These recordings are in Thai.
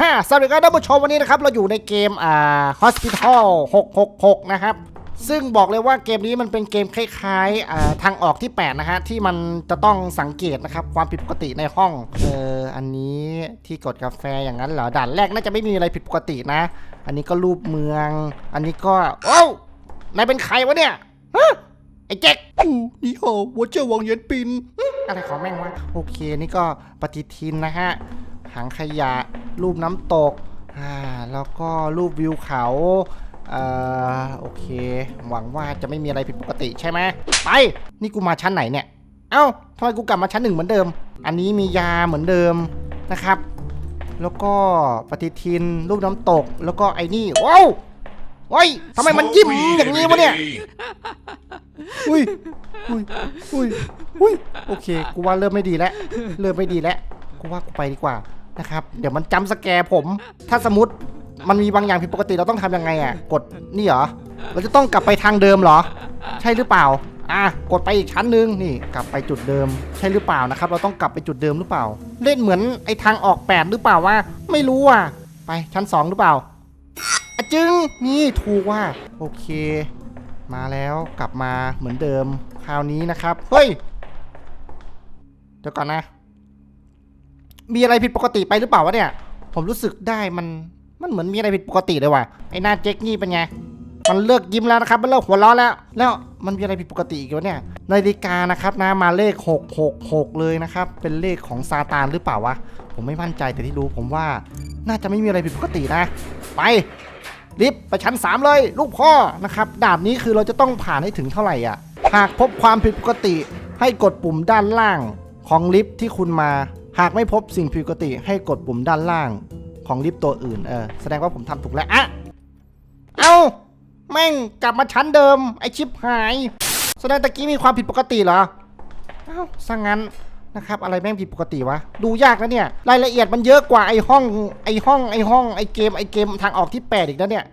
ฮ่าสวัสดีครับท่านผู้ชมวันนี้นะครับ เราอยู่ในเกมอ่า Hospital 666 นะครับ ซึ่งบอกเลยว่าเกมนี้มันเป็นเกมคล้ายๆอ่าทางออกที่ 8 นะฮะ ที่มันจะต้องสังเกตนะครับ ความผิดปกติในห้อง เออ อันนี้ที่กดกาแฟอย่างนั้นเหรอด่านแรกน่าจะไม่มีอะไรผิดปกตินะ อันนี้ก็รูปเมือง อันนี้ก็โอ้วนายเป็นใครวะเนี่ยฮะไอ้เจ๊กอู้นี่เหรอว่าเจ้าวังเย็นปินอะไรของแม่งวะโอเคนี่ก็ปฏิทินนะฮะหางขยะ รูปน้ำตกอ่าแล้วก็รูปวิวเขาเอ่อโอเค หวังว่าจะไม่มีอะไรผิดปกติใช่ไหมไป นี่กูมาชั้นไหนเนี่ย เอ้าทำไมกูกลับมาชั้นหนึ่งเหมือนเดิม อันนี้มียาเหมือนเดิมนะครับ แล้วก็ปฏิทินรูปน้ำตก แล้วก็ไอ้นี่ว้าวเฮ้ยทำไมมันยิ้มอย่างนี้วะเนี่ย อุ้ย อุ้ย อุ้ย อุ้ย โอเค กูว่าเริ่มไม่ดีแล้ว เริ่มไม่ดีแล้ว กูว่ากูไปดีกว่า นะครับ เดี๋ยวมันจำสแกร์ผม ถ้าสมมติมันมีบางอย่างผิดปกติเราต้องทำยังไงอะ กดนี่เหรอ เราจะต้องกลับไปทางเดิมเหรอ ใช่หรือเปล่า อะ กดไปอีกชั้นหนึงนี่ กลับไปจุดเดิม ใช่หรือเปล่านะครับ เราต้องกลับไปจุดเดิมหรือเปล่า เล่นเหมือนไอ้ทางออกแปดหรือเปล่าวะไม่รู้อะ ไปชั้นสองหรือเปล่าอะจึงนี่ถูกว่า โอเค มาแล้วกลับมาเหมือนเดิม คราวนี้นะครับ เฮ้ย เดี๋ยวก่อนนะ มีอะไรผิดปกติไปหรือเปล่าวะเนี่ย ผมรู้สึกได้มันมันเหมือนมีอะไรผิดปกติเลยว่ะไอ้หน้าเจ๊กนี่เป็นไงมันเลิกยิ้มแล้วนะครับ มันเลิกหัวเราะแล้ว แล้วมันมีอะไรผิดปกติอีกวะเนี่ย นาฬิกานะครับนะมาเลข 666 เลยนะครับ เป็นเลขของซาตานหรือเปล่าวะ ผมไม่มั่นใจแต่ที่รู้ผมว่าน่าจะไม่มีอะไรผิดปกตินะ ไปลิฟต์ไปชั้น 3 เลย ลูกพ่อนะครับดานนี้คือเราจะต้องผ่านให้ถึงเท่าไหร่อะ หากพบความผิดปกติให้กดปุ่มด้านล่างของลิฟต์ที่คุณมา หากไม่พบสิ่งผิดปกติให้กดปุ่มด้านล่างของลิฟต์ตัวอื่น เออ แสดงว่าผมทำถูกแล้ว อะ เอ้า แม่งกลับมาชั้นเดิม ไอชิปหาย แสดงตะกี้มีความผิดปกติเหรอ เอ้าซะงงั้นนะครับ อะไรแม่งผิดปกติวะ ดูยากนะเนี่ย รายละเอียดมันเยอะกว่าไอห้อง ไอห้อง ไอห้อง ไอเกม ไอเกมทางออกที่ 8 อีกนะเนี่ย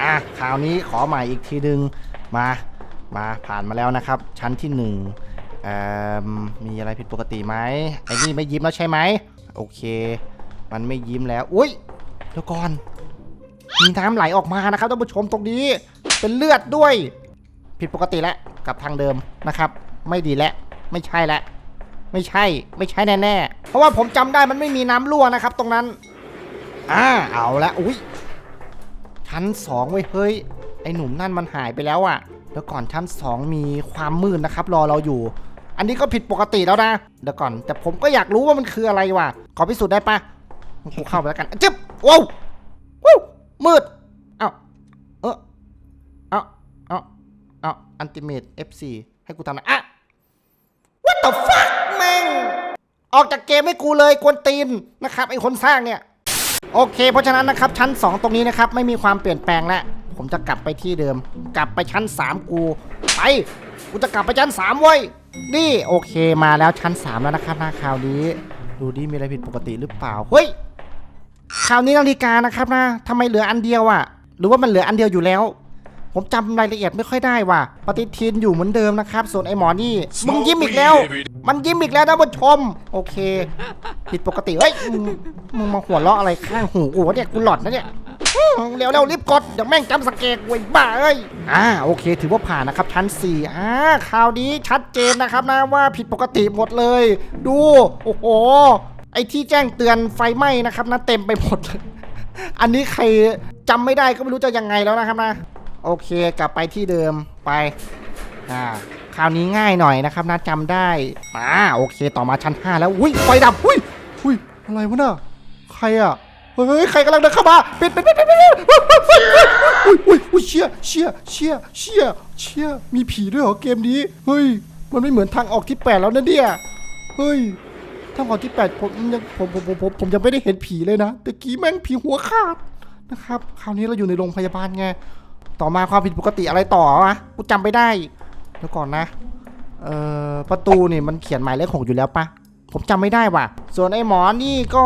อะ คราวนี้ขอใหม่อีกทีนึง มา มาผ่านมาแล้วนะครับ ชั้นที่ 1 เอ่อมีอะไรผิดปกติไหมไอ้นี่ไม่ยิ้มแล้วใช่ไหมโอเค มันไม่ยิ้มแล้ว อุ้ยเดี๋ยวก่อน มีน้ำไหลออกมานะครับท่านผู้ชมตรงนี้ เป็นเลือดด้วย ผิดปกติแล้วกับทางเดิมนะครับ ไม่ดีแล้วไม่ใช่แล้วไม่ใช่ไม่ใช่แน่ๆเพราะว่าผมจำได้มันไม่มีน้ำรั่วนะครับ ตรงนั้นอ่าเอาละอุ้ยชั้นสองเว้ยเฮ้ยไอหนุ่มนั่นมันหายไปแล้วอะ่ะ แล้วก่อนชั้นสองมีความมืดนะครับ รอเราอยู่ อันนี้ก็ผิดปกติแล้วนะ เดี๋ยวก่อน แต่ผมก็อยากรู้ว่ามันคืออะไรวะ ขอพิสูจน์ได้ปะกูเข้าไปแล้วกันจึ๊บว้าวว้าวมืด เอ้า เออเอ้า เอ้า เอ้าอันติเมต F4 ให้กูทำนะอะ What the fuck แม่ง ออกจากเกมให้กูเลยกวนตีนนะครับไอ้คนสร้างเนี่ย โอเค เพราะฉะนั้นนะครับ ชั้น 2 ตรงนี้นะครับ ไม่มีความเปลี่ยนแปลงแล้ว ผมจะกลับไปที่เดิม กลับไปชั้น 3 กู ไป กูจะกลับไปชั้น3เว้ยนี่โอเคมาแล้วชั้น3แล้วนะครับหน้าคราวนี้ ดูดิมีอะไรผิดปกติหรือเปล่าเฮ้ยคราวนี้นาฬิกานะครับนะทำไมเหลืออันเดียวอะ่ะหรือว่ามันเหลืออันเดียวอยู่แล้ว ผมจำรายละเอียดไม่ค่อยได้ว่ะ ปฏิทินอยู่เหมือนเดิมนะครับ ส่วนไอ้หมอนี่ มึงยิ้มอีกแล้ว มันยิ้มอีกแล้วนะผู้ชม โอเค ผิดปกติเฮ้ยมึงมึงมาหัวเราะอะไรข้างหูกูวะเนี่ยกูหลอดนะเนี่ยอื้อเร็วเร็วรีบกดเดี๋ยวแม่งจำสเกตไว้บ้าเอ้ยอ่าโอเค ถือว่าผ่านนะครับชั้น4อ่าคราวนี้ชัดเจนนะครับนะว่าผิดปกติหมดเลย ดูโอ้โหไอ้ที่แจ้งเตือนไฟไหม้นะครับนะเต็มไปหมด อันนี้ใครจำไม่ได้ก็ไม่รู้จะยังไงแล้วนะครับนะ โอเคกลับไปที่เดิมไปอ่าคราวนี้ง่ายหน่อยนะครับนะจำได้มาโอเคต่อมาชั้น 5 แล้วอุ้ยไฟดับอุ้ยอุ้ยอะไรวะน่ะใครอะเฮ้ยใครกำลังเดินเข้ามาปิดปิดปิดปิดปิดอุ้ยอุ้ยอุ้ยเชี่ยเชี่ยเชี่ยเชี่ยเชี่ยมีผีด้วยเหรอเกมนี้เฮ้ยมันไม่เหมือนทางออกที่ 8 แล้วนะเนี่ยเฮ้ยทางออกที่ 8 ผมยังผมผมผมผมผมยังไม่ได้เห็นผีเลยนะแต่กี้แม่งผีหัวขาดนะครับคราวนี้เราอยู่ในโรงพยาบาลไง ต่อมาความผิดปกติอะไรต่อวะกูจำไม่ได้เดี๋ยวก่อนนะ เอ่อ ประตูนี่มันเขียนหมายเลขหกอยู่แล้วปะผมจำไม่ได้ว่ะ ส่วนไอ้หมอนี่ก็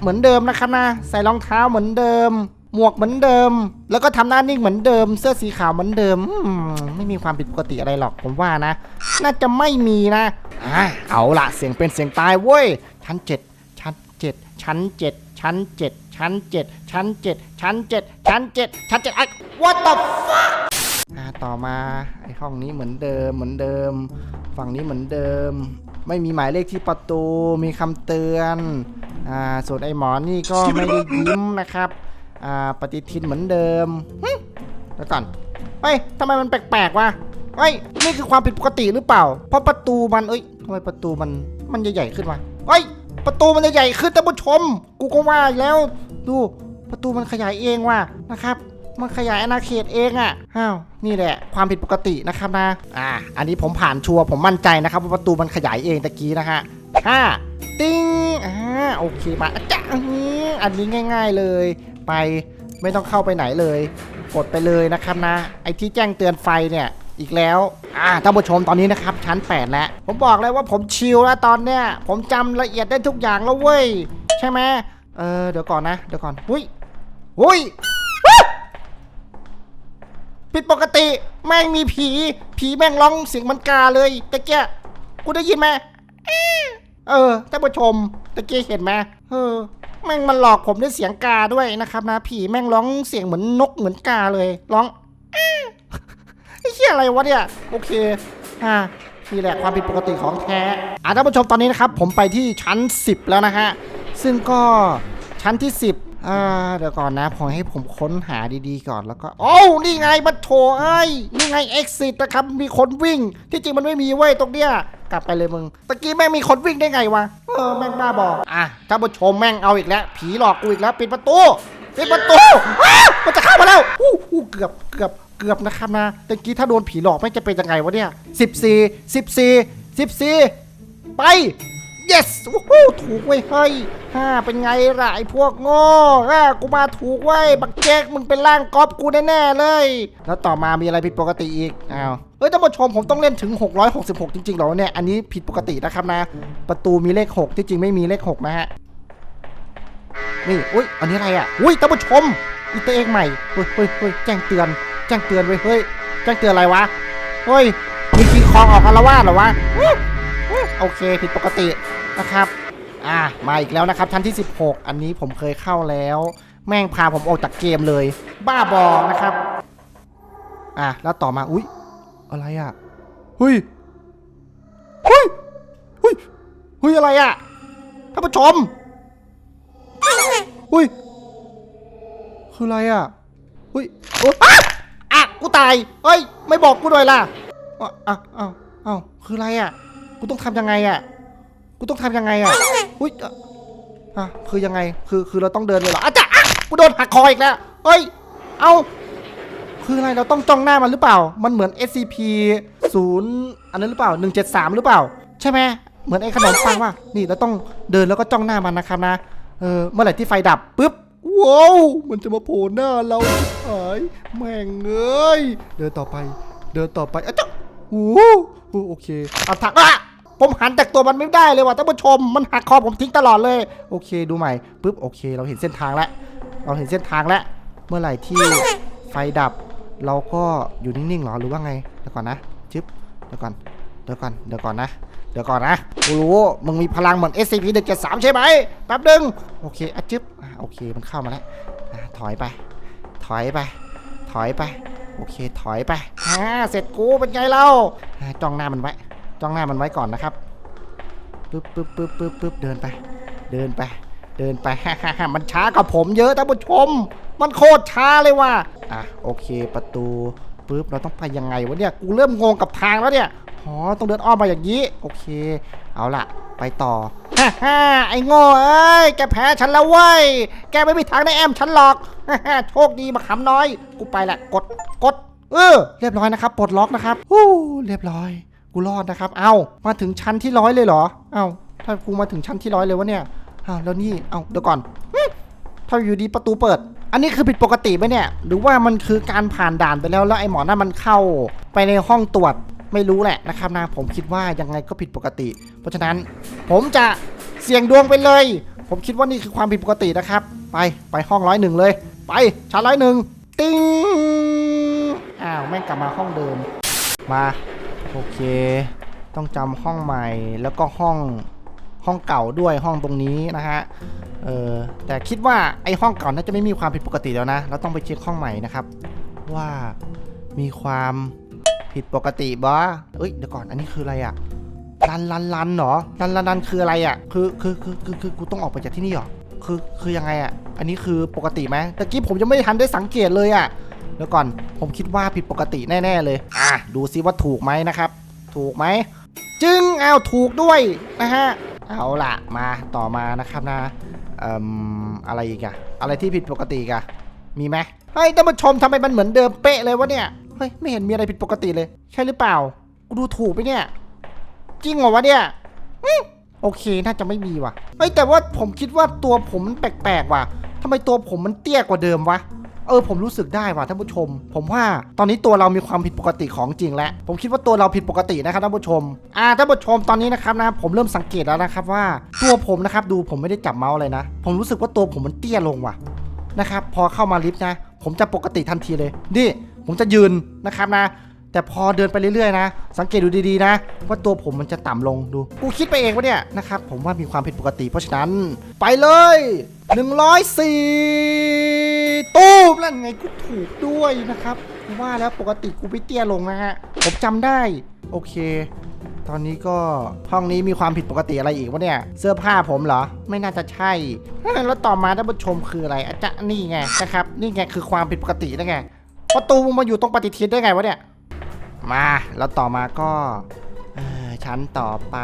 เหมือนเดิมนะครับนะ ใส่รองเท้าเหมือนเดิม หมวกเหมือนเดิม แล้วก็ทำหน้านิ่งเหมือนเดิม เสื้อสีขาวเหมือนเดิมอืมไม่มีความผิดปกติอะไรหรอกผมว่านะ น่าจะไม่มีนะอ่าเอาละเสียงเป็นเสียงตายเว้ย ชั้นเจ็ดชั้นเจ็ดชั้นเจ็ดชั้นเจ็ดชั้นเจ็ดชั้นเจ็ดชั้นเจ็ดชั้นเจ็ดชั้นเจ็ดไอ้ what the fuck อ่าต่อมาไอ้ห้องนี้เหมือนเดิมเหมือนเดิม ฝั่งนี้เหมือนเดิม ไม่มีหมายเลขที่ประตูมีคำเตือนอ่าส่วนไอ้หมอนี่ก็ไม่ได้ยิ้มนะครับอ่าปฏิทินเหมือนเดิมหึแล้วก่อนเฮ้ยทำไมมันแปลกๆวะเฮ้ยนี่คือความผิดปกติหรือเปล่า เพราะประตูมันเอ้ยทำไมประตูมันมันใหญ่ๆขึ้นวะเฮ้ยประตูมันใหญ่ๆขึ้นท่านผู้ชม กูก็ว่าอยู่แล้ว ดูประตูมันขยายเองว่ะนะครับ มันขยายอาณาเขตเองอะ่ะอ้าวนี่แหละ ความผิดปกตินะครับนะ อ่า อันนี้ผมผ่านชัวร์ผมมั่นใจนะครับว่าประตูมันขยายเองตะกี้นะฮะห้าติ้งอ่าโอเคมาอะจ้ะอื้อหืออันนี้ง่าย ๆเลย ไปไม่ต้องเข้าไปไหนเลย กดไปเลยนะครับนะ ไอที่แจ้งเตือนไฟเนี่ยอีกแล้วอ่าท่านผู้ชมตอนนี้นะครับชั้น 8 แล้ว ผมบอกเลยว่าผมชิลแล้วตอนเนี้ยผมจำละเอียดได้ทุกอย่างแล้วเว้ย ใช่ไหมเออเดี๋ยวก่อนนะ เดี๋ยวก่อนหุ้ยหุ้ย ผิดปกติแม่งมีผี ผีแม่งร้องเสียงมันกาเลยตะเกียกูได้ยินไหมเออท่านผู้ชมตะเกียเห็นไหมเออ แม่งมันหลอกผมด้วยเสียงกาด้วยนะครับนะ ผีแม่งร้องเสียงเหมือนนกเหมือนกาเลย ร้องเอ๊ะไอ้เหี้ยอะไรวะเนี่ย โอเคอ่านี่แหละความผิดปกติของแท้อะท่านผู้ชมตอนนี้นะครับ ผมไปที่ชั้น 10 แล้วนะฮะ ซึ่งก็ชั้นที่ 10 อ่าเดี๋ยวก่อนนะผมให้ผมค้นหาดีๆก่อนแล้วก็ โอ้วนี่ไงบัตโถเอ้นี่ไง exit นะครับมีคนวิ่ง ที่จริงมันไม่มีเว้ยตรงเนี้ยกลับไปเลยมึงตะกี้แม่งมีคนวิ่งได้ไงวะเออแม่งบ้าบออะท่านผู้ชมแม่งเอาอีกแล้ว ผีหลอกกูอีกแล้วปิดประตูปิดประตูอ้าวมันจะเข้ามาแล้วอู้อู้เกือบเกือบเกือบนะครับนะตะกี้ถ้าโดนผีหลอกแม่งจะเป็นยังไงวะเนี่ยสิบสี่สิบสี่สิบสี่ไป yes วู้ฮู้ถูกไว้เฮ้ยฮ่าเป็นไงล่ะไอ้พวกโง่อ่ากูมาถูกไว้บักแจ๊กมึงเป็นร่างก๊อปกูแน่ๆเลย แล้วต่อมามีอะไรผิดปกติอีกอ้าวเฮ้ยท่านผู้ชมผมต้องเล่นถึง 666 จริงๆหรอเนี่ย อันนี้ผิดปกตินะครับนะ ประตูมีเลข 6 ที่จริงไม่มีเลข 6 นะฮะ นี่ อุ้ย อันนี้อะไรอะ อุ้ยท่านผู้ชม อีเตอร์เองใหม่ เฮ้ยเฮ้ยเฮ้ยแจ้งเตือน แจ้งเตือนไว้เฮ้ย แจ้งเตือนอะไรวะ เฮ้ย มีกีคองออกอารวาสเหรอวะ โอเค ผิดปกติ นะครับ อ่ามาอีกแล้วนะครับชั้นที่ 16 อันนี้ผมเคยเข้าแล้ว แม่งพาผมออกจากเกมเลย บ้าบอนะครับ อะแล้วต่อมาอุ้ยอะไรอะเฮ้ยเฮ้ยเฮ้ยเฮ้ยอะไรอะท่านผู้ชมเฮ้ยคืออะไรอะเฮ้ยโอ๊ะอะอะกูตายเฮ้ย ไม่บอกกูหน่อยล่ะอะอะอ้าวอ้าวคืออะไรอะกูต้องทำยังไงอะ กูต้องทำยังไงอะอุ้ยอะอะคือยังไงคือคือเราต้องเดินเลยเหรออะจ้ะอะกูโดนหักคออีกแล้วเฮ้ยเอาคืออะไรเราต้องจ้องหน้ามันหรือเปล่า มันเหมือน SCP 0อันนั้นหรือเปล่า 173 หรือเปล่า ใช่ไหมเหมือนไอ้ขนมปังว่ะนี่เราต้องเดินแล้วก็จ้องหน้ามันนะครับนะเออเมื่อไหร่ที่ไฟดับปุ๊บว้าวมันจะมาโผล่หน้าเราหายแม่งเอ้ยเดินต่อไป เดินต่อไปอะจ๊ะโอ้โหโอเคเอาถักอะ ผมหันจากตัวมันไม่ได้เลยว่ะท่านผู้ชม มันหักคอผมทิ้งตลอดเลย โอเค ดูใหม่ปุ๊บโอเค เราเห็นเส้นทางแล้ว เราเห็นเส้นทางแล้ว เมื่อไหร่ที่ไฟดับ เราก็อยู่นิ่งๆหรอหรือว่าไงเดี๋ยวก่อนนะจึ๊บเดี๋ยวก่อนเดี๋ยวก่อนเดี๋ยวก่อนนะเดี๋ยวก่อนนะกูรู้มึงมีพลังเหมือน SCP 1 7 3ใช่ไหมแป๊บนึงโอเคอะจึ๊บอะโอเคมันเข้ามาแล้วอะถอยไป ถอยไป ถอยไป โอเค ถอยไปอ่าเสร็จกูเป็นไงเล่าอ่าจ้องหน้ามันไว้ จ้องหน้ามันไว้ก่อนนะครับปึ๊บปึ๊บปึ๊บปึ๊บปึ๊บเดินไป เดินไป เดินไปมันช้ากว่าผมเยอะท่านผู้ชม มันโคตรช้าเลยว่ะอะโอเคประตูปึ๊บเราต้องไปยังไงวะเนี่ยกูเริ่มงงกับทางแล้วเนี่ยอ๋อต้องเดินอ้อมมาอย่างนี้โอเค เอาล่ะ ไปต่อฮ่าฮ่าไอ้โง่เอ้ยแกแพ้ฉันแล้วเว้ยแกไม่มีทางได้แอมฉันหรอกฮ่าฮ่าโชคดีมาขำน้อย กูไปละกดกดเออเรียบร้อยนะครับปลดล็อกนะครับฮู้เรียบร้อย กูรอดนะครับ เอามาถึงชั้นที่ร้อยเลยเหรอ เอาถ้ากูมาถึงชั้นที่ร้อยเลยวะเนี่ยอ้าวแล้วนี่ เอาเดี๋ยวก่อน ถ้าอยู่ดีประตูเปิด อันนี้คือผิดปกติไหมเนี่ย หรือว่ามันคือการผ่านด่านไปแล้วแล้วไอ้หมอนั่นมันเข้าไปในห้องตรวจไม่รู้แหละนะครับนะผมคิดว่ายังไงก็ผิดปกติ เพราะฉะนั้นผมจะเสี่ยงดวงไปเลย ผมคิดว่านี่คือความผิดปกตินะครับ ไปไปห้องร้อยหนึ่งเลย ไปชั้นร้อยหนึ่งติ้งอ้าวแม่งกลับมาห้องเดิมมา โอเค ต้องจำห้องใหม่แล้วก็ห้องห้องเก่าด้วยห้องตรงนี้นะฮะ เออแต่คิดว่าไอห้องเก่าน่าจะไม่มีความผิดปกติแล้วนะ เราต้องไปเช็คห้องใหม่นะครับ ว่ามีความผิดปกติบ่เอ้ยเดี๋ยวก่อนอันนี้คืออะไรอะลันลันลันเหรอลันลันลันคืออะไรอะคือคือคือคือคือกูต้องออกไปจากที่นี่เหรอคือคือยังไงอะอันนี้คือปกติไหมตะกี้ผมยังไม่ทันได้สังเกตเลยอะ เดี๋ยวก่อน ผมคิดว่าผิดปกติแน่ๆเลย อะ ดูซิว่าถูกไหมนะครับ ถูกไหม จึงอ้าวถูกด้วยนะฮะ เอาล่ะมาต่อมานะครับนะเอ่มอะไรอีกอะอะไรที่ผิดปกติอีกอะมีไหมเฮ้ยท่านผู้ชมทำไมมันเหมือนเดิมเป๊ะเลยวะเนี่ย เฮ้ยไม่เห็นมีอะไรผิดปกติเลย ใช่หรือเปล่า กูดูถูกไปเนี่ย จริงเหรอวะเนี่ยอืมโอเคน่าจะไม่มีว่ะ เฮ้ยแต่ว่าผมคิดว่าตัวผมมันแปลกๆว่ะทำไมตัวผมมันเตี้ยกว่าเดิมวะ เออผมรู้สึกได้ว่ะท่านผู้ชม ผมว่าตอนนี้ตัวเรามีความผิดปกติของจริงแล้ว ผมคิดว่าตัวเราผิดปกตินะครับท่านผู้ชม อ่าท่านผู้ชมตอนนี้นะครับนะผมเริ่มสังเกตแล้วนะครับว่าตัวผมนะครับดูผมไม่ได้จับเมาส์เลยนะ ผมรู้สึกว่าตัวผมมันเตี้ยลงว่ะนะครับพอเข้ามาลิฟต์นะ ผมจะปกติทันทีเลยนี่ผมจะยืนนะครับนะ แต่พอเดินไปเรื่อยๆนะ สังเกตดูดีๆนะ ว่าตัวผมมันจะต่ำลงดู กูคิดไปเองวะเนี่ยนะครับผมว่ามีความผิดปกติ เพราะฉะนั้นไปเลย 104ตู้นั่นไงกูถูกด้วยนะครับว่าแล้วปกติกูไปเตี้ยลงนะฮะ ผมจำได้ โอเค ตอนนี้ก็ห้องนี้มีความผิดปกติอะไรอีกวะเนี่ย เสื้อผ้าผมเหรอ ไม่น่าจะใช่แล้วต่อมาท่านผู้ชมคืออะไรอาจจะนี่ไงนะครับ นี่ไงคือความผิดปกตินะไง ประตูมึงมาอยู่ตรงปฏิทินได้ไงวะเนี่ย มา แล้วต่อมาก็ชั้นต่อไป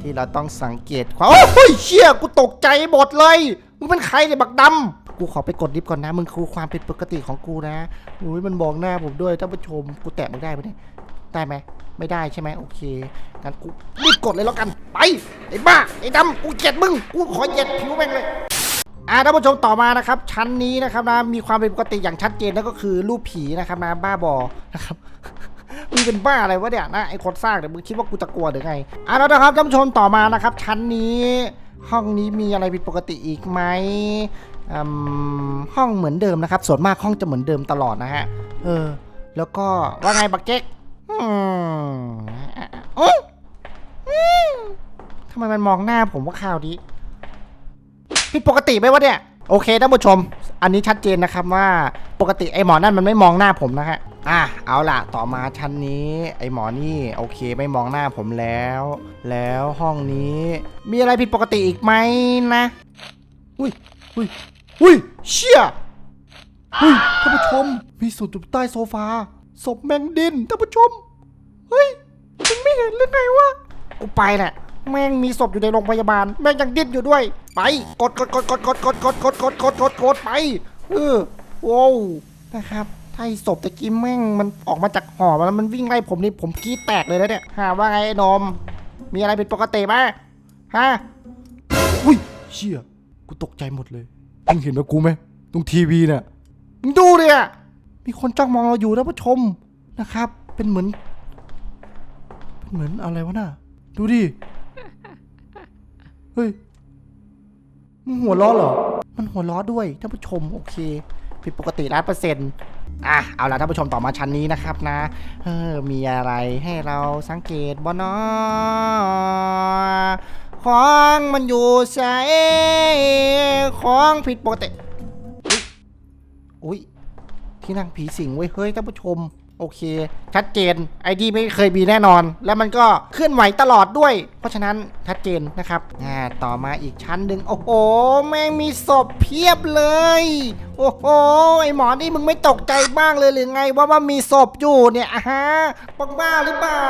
ที่เราต้องสังเกตความโอ้ยเชี่ยกูตกใจหมดเลย มึงเป็นใครเนี่ยบักดำกูขอไปกดลิฟต์ก่อนนะ มึงคือความผิดปกติของกูนะโอ้ยมันมองหน้าผมด้วยท่านผู้ชมกูแตะมึงได้ปะเนี่ยได้ไหมไม่ได้ใช่ไหมโอเคงั้นกูรีบกดเลยแล้วกันไปไอ้บ้าไอ้ดำกูเกลียดมึงกูขอเหยียดผิวแม่งเลยอ่าท่านผู้ชมต่อมานะครับชั้นนี้นะครับนะมีความเป็นปกติอย่างชัดเจนนั่นก็คือรูปผีนะครับนะบ้าบอนะครับมึงเป็นบ้าอะไรวะเนี่ยนะไอ้คนสร้างเนี่ยมึงคิดว่ากูจะกลัวหรือไงอ่าแล้วนะครับท่านผู้ชมต่อมานะครับชั้นนี้ ห้องนี้มีอะไรผิดปกติอีกไหมห้องเหมือนเดิมนะครับ ส่วนมากห้องจะเหมือนเดิมตลอดนะฮะ เออ แล้วก็ว่าไงบักเก็กอืมอทำไมมันมองหน้าผมว่าข่าวดีผิดปกติไหมวะเนี่ย โอเคท่านผู้ชม อันนี้ชัดเจนนะครับว่าปกติไอหมอนั่นมันไม่มองหน้าผมนะฮะอะเอาล่ะ ต่อมาชั้นนี้ไอหมอนี่โอเคไม่มองหน้าผมแล้ว แล้วห้องนี้ มีอะไรผิดปกติอีกไหมนะ อุ้ยอุ้ยอุ้ยเชี่ยอุ้ยท่านผู้ชม มีศพอยู่ใต้โซฟาศพแมงดินท่านผู้ชมเฮ้ยมึงไม่เห็นหรือไงวะกูไปแหละ แม่งมีศพอยู่ในโรงพยาบาล แม่งยังดิ้นอยู่ด้วย ไป กดกดกดกดกดกดกดกดกดกดกดกดไปเออโว้วนะครับถ้าไอ้ศพตะกี้แม่งมันออกมาจากหอมันมันวิ่งไล่ผมนี่ผมกี้แตกเลยนะเนี่ยหาว่าไงไอ้นม มีอะไรเป็นปกติไหมฮะอุ้ยเชี่ยกูตกใจหมดเลยมึงเห็นว่ากูไหมตรงทีวีเนี่ยมึงดูเลยอะมีคนจ้องมองเราอยู่นะผู้ชมนะครับ เป็นเหมือน เป็นเหมือนอะไรวะน่ะดูดิ ฮ้ยมึงหัวล้อเหรอ มันหัวล้อด้วยท่านผู้ชมโอเค ผิดปกติร้อยเปอร์เซ็นต์อะเอาละท่านผู้ชมต่อมาชั้นนี้นะครับนะเออมีอะไรให้เราสังเกตบ่เนาะของมันอยู่ใส่ของผิดปกติ อุ๊ยที่นั่งผีสิงเว้ยเฮ้ยท่านผู้ชม โอเค ชัดเจนไอดีไม่เคยมีแน่นอน แล้วมันก็เคลื่อนไหวตลอดด้วย เพราะฉะนั้นชัดเจนนะครับอ่าต่อมาอีกชั้นหนึ่งโอ้โห แม่งมีศพเพียบเลย โอ้โห ไอหมอนี่มึงไม่ตกใจบ้างเลยหรือไง ว่าว่ามีศพอยู่เนี่ยอะฮะบ้าบ้าหรือเปล่า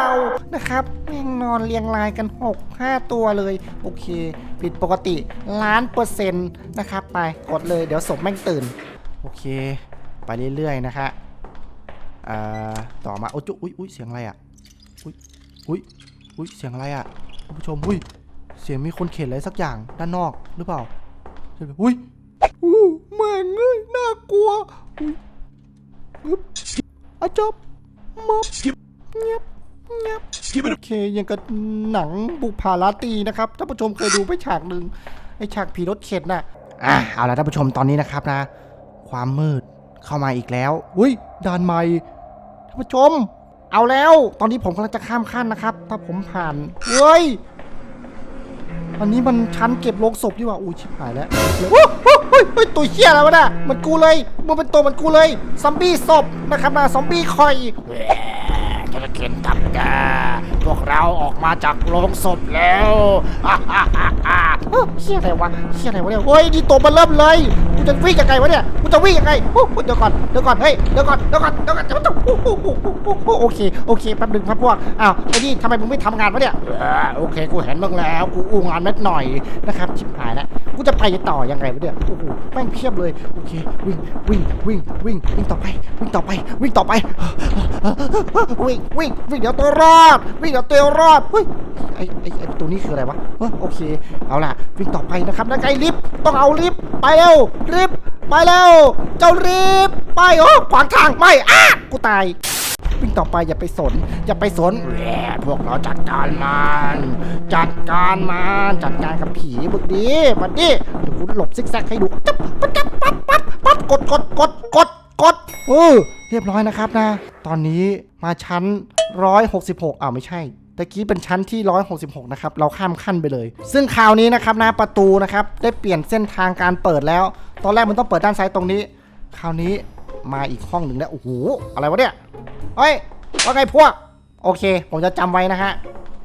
นะครับแม่งนอนเรียงรายกัน 6 5 ตัวเลย โอเค ผิดปกติล้านเปอร์เซ็นต์นะครับไปกดเลยเดี๋ยวศพแม่งตื่น โอเค ไปเรื่อยๆนะฮะอ่า ต่อมาโอ้ยจุอุ้ยอุ้ยเสียงอะไรอะอุ้ยอุ้ยอุ้ยเสียงอะไรอะท่านผู้ชมอุ้ยเสียงมีคนเข็นอะไรสักอย่างด้านนอกหรือเปล่าอุ้ยอู้แม่งเอ้ยน่ากลัวอุ้ยอึ๊บอาจับมับเงียบเงียบโอเคยังกับหนังบุกผาลาตีนะครับท่านผู้ชมเคยดูไปฉากหนึ่งไอฉากผีรถเข็นน่ะอะเอาละท่านผู้ชมตอนนี้นะครับนะ ความมืดเข้ามาอีกแล้วอุ้ยด่านใหม่ ผู้ชม เอาแล้ว ตอนนี้ผมกำลังจะข้ามขั้นนะครับ ถ้าผมผ่านเฮ้ยอันนี้มันชั้นเก็บโลงศพดีกว่าอุ้ยชิบหายแล้วโอ้โหเฮ้ยเฮ้ยตัวเหี้ยอะไรวะน่ะมันกูเลยมันเป็นตัวมันกูเลยซอมบี้ศพนะครับนะซอมบี้คอยจะเขียนตับกพวกเราออกมาจากโรงศพแล้วฮ่าฮ่าฮ่าเฮ้ยเหี้ยอะไรวะเหี้ยอะไรวะเนี่ยเฮ้ยนี่ตัวมันเริ่มเลยกูจะวิ่งยังไงวะเนี่ยกูจะวิ่งยังไงโอ้โหเดี๋ยวก่อนเดี๋ยวก่อนเฮ้ยเดี๋ยวก่อนเดี๋ยวก่อนเดี๋ยวก่อนเดี๋ยวก่อน โอ้โหโอ้โหโอ้โหโอเคโอเคแป๊บหนึงครับพวกอ้าวไอ้นี่ทำไมมึงไม่ทำงานวะเนี่ยเออโอเคกูเห็นมึงแล้วกูอู้งานนิดหน่อยนะครับชิบหายแล้วกูจะไปต่อยังไงวะเนี่ยโอ้โหแม่งเพียบเลยโอเควิ่งวิ่งวิ่งวิ่งวิ่งต่อไปวิ่งต่อไปวิ่งต่อไปวิ่งวิ่งวิ่งเดี๋ยวตัวรอดวิ่งเดี๋ยวตัวรอดเฮ้ยไอไอไอประตูนี้คืออะไรวะเฮ้ยโอเคเอาล่ะวิ่งต่อไปนะครับแล้วไงลิฟต์ต้องเอาลิฟต์ไปเร็วลิฟต์ไปเร็วเจ้าลิฟต์ไปโอ้ขวางทางไม่อ้ากูตาย วิ่งต่อไปอย่าไปสน อย่าไปสนแหมพวกเราจัดการมันจัดการมันจัดการกับผีบึกดีมาดิเดี๋ยวกูหลบซิกแซกให้ดูจับปั๊บจับปั๊บปั๊บปั๊บกดกดกดกดกดเออเรียบร้อยนะครับนะ ตอนนี้มาชั้น 166อ้าวไม่ใช่ตะกี้เป็นชั้นที่ 166 นะครับ เราข้ามขั้นไปเลย ซึ่งคราวนี้นะครับนะประตูนะครับ ได้เปลี่ยนเส้นทางการเปิดแล้ว ตอนแรกมันต้องเปิดด้านซ้ายตรงนี้ คราวนี้ มาอีกห้องหนึ่งแล้วโอ้โหอะไรวะเนี่ยเฮ้ยว่าไงพวก โอเค ผมจะจำไว้นะฮะ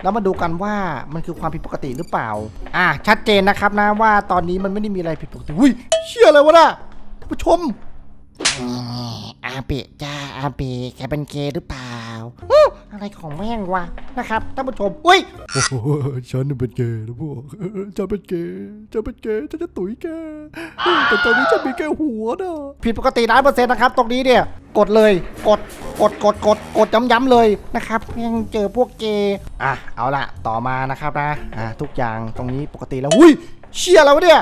แล้วมาดูกันว่ามันคือความผิดปกติหรือเปล่า อะชัดเจนนะครับนะว่าตอนนี้มันไม่ได้มีอะไรผิดปกติอุ้ยเชี่ยอะไรวะน่ะท่านผู้ชมอาเปะจ้าอาเปะแกเป็นเกย์หรือเปล่า อื้ออะไรของแม่งวะนะครับท่านผู้ชมอุ้ยโอ้โหฉันน่ะเป็นเกย์นะพวกเออฉันเป็นเกย์ฉันเป็นเกย์ฉันจะตุ๋ยแกเออแต่ตอนนี้ฉันมีแค่หัวนะผิดปกติร้อยเปอร์เซ็นต์นะครับ ตรงนี้เนี่ย กดเลยกดกดกดกดกดย้ำๆเลยนะครับยังเจอพวกเกย์อะเอาละต่อมานะครับนะอะทุกอย่างตรงนี้ปกติแล้วอุ้ยเชี่ยแล้ววะเนี่ย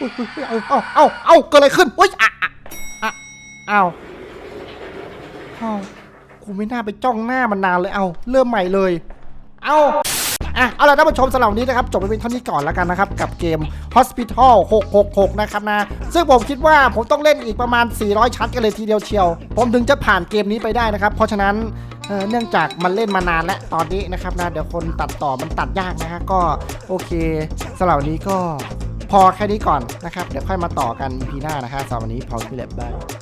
อุ้ยอุ้ยอุ้ยเอาเอาเอาเอาเกิดอะไรขึ้นอุ้ยอะอะอะเอาเอา กูไม่น่าไปจ้องหน้ามันนานเลยเอาเริ่มใหม่เลย เอาอะเอาล่ะท่านผู้ชมสำหรับวันนี้นะครับจบไปเป็นเท่านี้ก่อนแล้วกันนะครับกับเกม Hospital 666 นะครับนะ ซึ่งผมคิดว่าผมต้องเล่นอีกประมาณ 400 ชั้นกันเลยทีเดียวเชียว ผมถึงจะผ่านเกมนี้ไปได้นะครับ เพราะฉะนั้นเนื่องจากมันเล่นมานานและตอนนี้นะครับนะเดี๋ยวคนตัดต่อมันตัดยากนะฮะก็โอเคสำหรับวันนี้ก็พอแค่นี้ก่อนนะครับ เดี๋ยวค่อยมาต่อกัน EP หน้านะฮะสำหรับวันนี้พอที่เล็บบาย